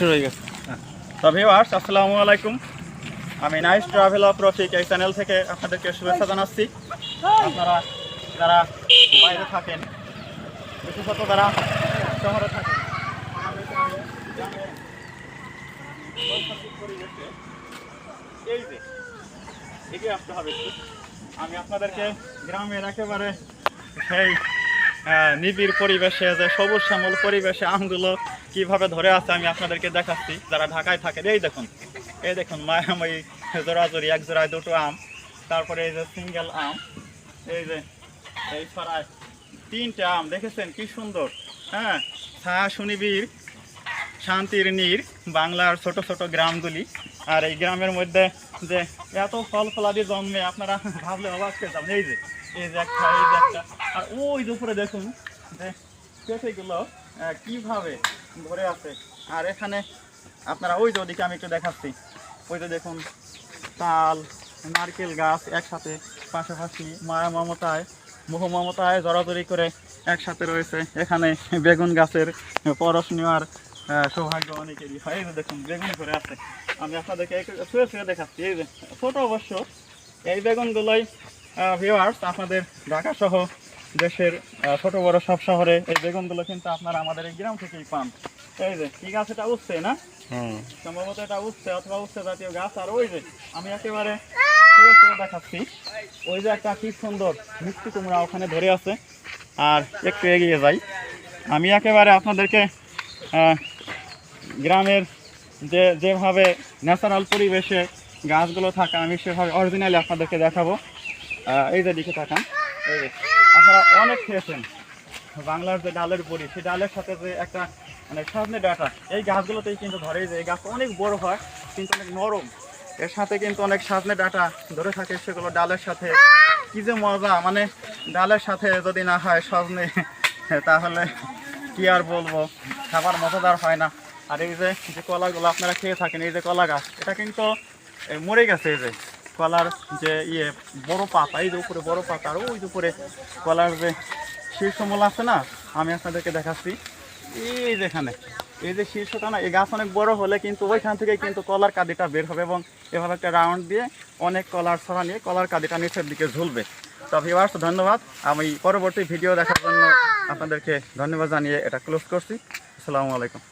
শুরু হয়ে গেছে। আসসালামু আলাইকুম। আমি নাইস ট্রাভেল অফ রফিক এই চ্যানেল থেকে আপনাদেরকে শুভেচ্ছা জানাচ্ছি। আপনারা যারা বাইরে থাকেন, বিশেষত যারা শহরে থাকেন আমি আপনাদেরকে গ্রামের একেবারে সেই নিবিড় পরিবেশে যে সবুজ শ্যামল পরিবেশে আমগুলো কীভাবে ধরে আছে আমি আপনাদেরকে দেখাচ্ছি। যারা ঢাকায় থাকেন, এই দেখুন এই দেখুন, মায়াময়ী জোড়াজোড়ি, এক জোড়ায় দুটো আম, তারপরে এই যে সিঙ্গেল আম, এই যে এই ছড়ায় তিনটে আম, দেখেছেন কি সুন্দর? হ্যাঁ ছায়া সুনিবিড়, শান্তির নীর বাংলার ছোট ছোট গ্রামগুলি, আর এই গ্রামের মধ্যে যে এত ফল ফলাদি জন্মে আপনারা ভাবলে অবাক হয়ে যাবেন। এই যে এই যে একটা, এই যে একটা। আর ওই যে উপরে দেখুন, যে পেঁপেগুলো কীভাবে ধরে আছে। আর এখানে আপনারা ওই যে ওদিকে আমি একটু দেখাচ্ছি। ওই যে দেখুন, তাল, নারকেল গাছ একসাথে পাশাপাশি মায়া মমতায়, মোহ মমতায় জড়াজড়ি করে একসাথে রয়েছে। এখানে বেগুন গাছের পরশ নেওয়ার সৌভাগ্য অনেকেরই হয়। এই যে দেখুন বেগুন ধরে আছে। আমি আপনাদেরকে শুয়ে শুয়ে দেখাচ্ছি। এই যে ছোট অবশ্য এই বেগুনগুলোই ভিওয়ার্স আপনাদের ঢাকা সহ দেশের ছোট বড় সব শহরে এই বেগুনগুলো কিন্তু আপনারা আমাদের এই গ্রাম থেকেই পান। এই যে কি গাছ এটা উঠছে না? সম্ভবত এটা উঠছে অথবা উঠছে জাতীয় গাছ। আর ওই যে আমি একেবারে দেখাচ্ছি। ওই যে একটা কি সুন্দর মিষ্টি কুমড়া ওখানে ধরে আছে। আর একটু এগিয়ে যাই। আমি একেবারে আপনাদেরকে গ্রামের যে, যেভাবে ন্যাচারাল পরিবেশে গাছগুলো থাকা, আমি সেভাবে অরিজিনালি আপনাদেরকে দেখাবো। এই যে দিকে এই আপনারা অনেক খেয়েছেন। বাংলার যে ডালের বড়ি, সেই ডালের সাথে যে একটা মানে সাজনে ডাটা, এই গাছগুলোতেই কিন্তু ধরে যে এই গাছ অনেক বড় হয়, কিন্তু অনেক নরম। এর সাথে কিন্তু অনেক সাজনে ডাটা ধরে থাকে, সেগুলো ডালের সাথে। কি যে মজা মানে ডালের সাথে যদি না হয় সজনে তাহলে কি আর বলব? খাবার মজাদার হয় না। আর এই যে যে কলাগুলো আপনারা খেয়ে থাকেন, এই যে কলা গাছ, এটা কিন্তু মরে গেছে এই যে। কলার যে ইয়ে বড় পাতা, এই যে উপরে বড় পাতা, আর ওই যে উপরে কলার যে শীর্ষমূল আছে না, আমি আপনাদেরকে দেখাচ্ছি। এই যেখানে এই যে শীর্ষটা না, এই গাছ অনেক বড় হলে কিন্তু ওইখান থেকে কিন্তু কলার কাদিটা বের হবে এবং এভাবে একটা রাউন্ড দিয়ে অনেক কলার ছড়া নিয়ে কলার কাদিটা নিচের দিকে ঝুলবে। তো ভিউয়ার্স ধন্যবাদ। আমি পরবর্তী ভিডিও দেখার জন্য আপনাদেরকে ধন্যবাদ জানিয়ে এটা ক্লোজ করছি। আসসালামু আলাইকুম।